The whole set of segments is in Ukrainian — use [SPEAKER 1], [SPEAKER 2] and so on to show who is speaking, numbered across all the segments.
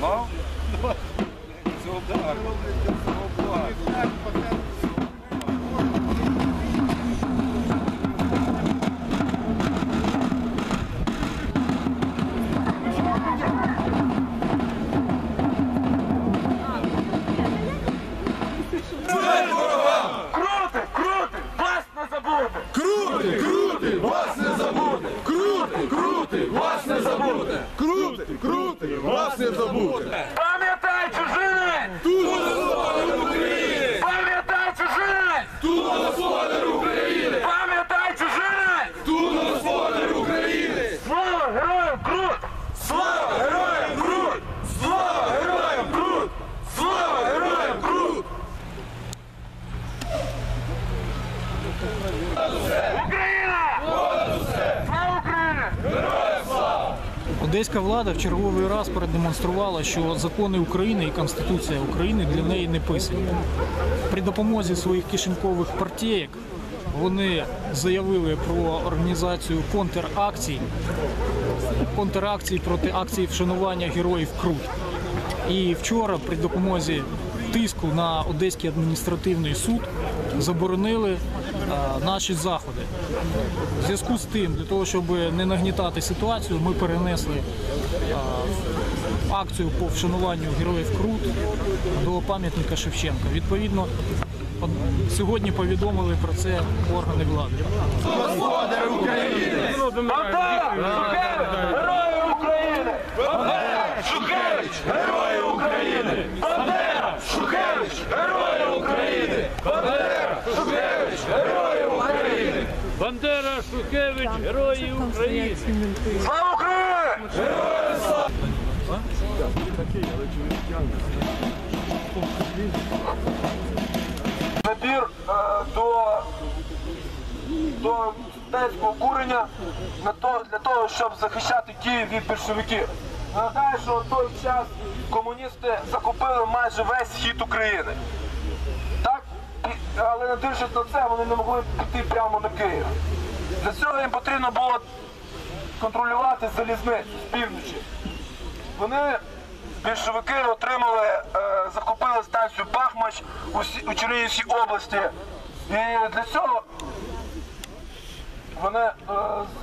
[SPEAKER 1] ما زوب دار забуде!
[SPEAKER 2] Пам'ятай чужинець!
[SPEAKER 1] Тут господар України!
[SPEAKER 2] Пам'ятай чужинець!
[SPEAKER 1] Тут господар України!
[SPEAKER 2] Пам'ятай чужинець!
[SPEAKER 1] Тут господар України!
[SPEAKER 2] Слава героям Крут!
[SPEAKER 1] Слава героям Крут! Слава героям Крут! Слава героям Крут!
[SPEAKER 2] Україна! Слава Україні!
[SPEAKER 3] Одеська влада в черговий раз продемонструвала, що закони України і Конституція України для неї не писані. При допомозі своїх кишенькових партієк вони заявили про організацію контракцій, контракцій проти акції вшанування героїв Крут. І вчора при допомозі тиску на Одеський адміністративний суд заборонили е, наші заходи. В зв'язку з тим, для того, щоб не нагнітати ситуацію, ми перенесли е, акцію по вшануванню героїв Крут до пам'ятника Шевченка. Відповідно, сьогодні повідомили про це органи влади.
[SPEAKER 1] Господар України!
[SPEAKER 2] Герої України!
[SPEAKER 1] Бандера! Шухевич! Герої України! Бандера! Шухевич! Герої України! Бандера! Шухевич! Герої України!
[SPEAKER 4] Бандера, Шухевич, герої України.
[SPEAKER 2] Слава Україні! Набір е, до, до студентського курення на то, для того, щоб захищати Київ від більшовиків. Нагадаю, що в той час комуністи захопили майже весь схід України. Але не дивлячись на це, вони не могли піти прямо на Київ. Для цього їм потрібно було контролювати залізницю з півночі. Вони, більшовики, отримали, е, захопили станцію Бахмач у, у Чернігівській області. І для цього вони е,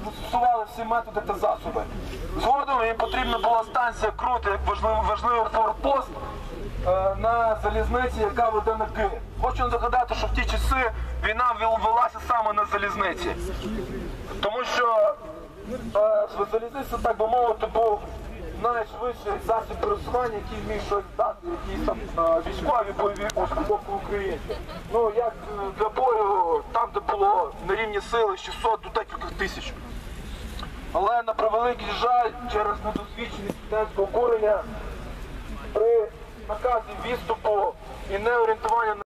[SPEAKER 2] застосували всі методи та засоби. Згодом їм потрібна була станція Крути, як важливий, важливий форпост е, на залізниці, яка веде на Київ. Хочу нагадати, що в ті часи війна вел- велася саме на залізниці. Тому що е, залізниця, так би мовити, був найшвидший засіб пересування, який міг щось дати, якісь там військові бойові установки в Україні. Ну, як е, для бою, там, де було на рівні сили 600 до декількох тисяч. Але на превеликий жаль, через недосвідченість студентського курення при наказі відступу і неорієнтування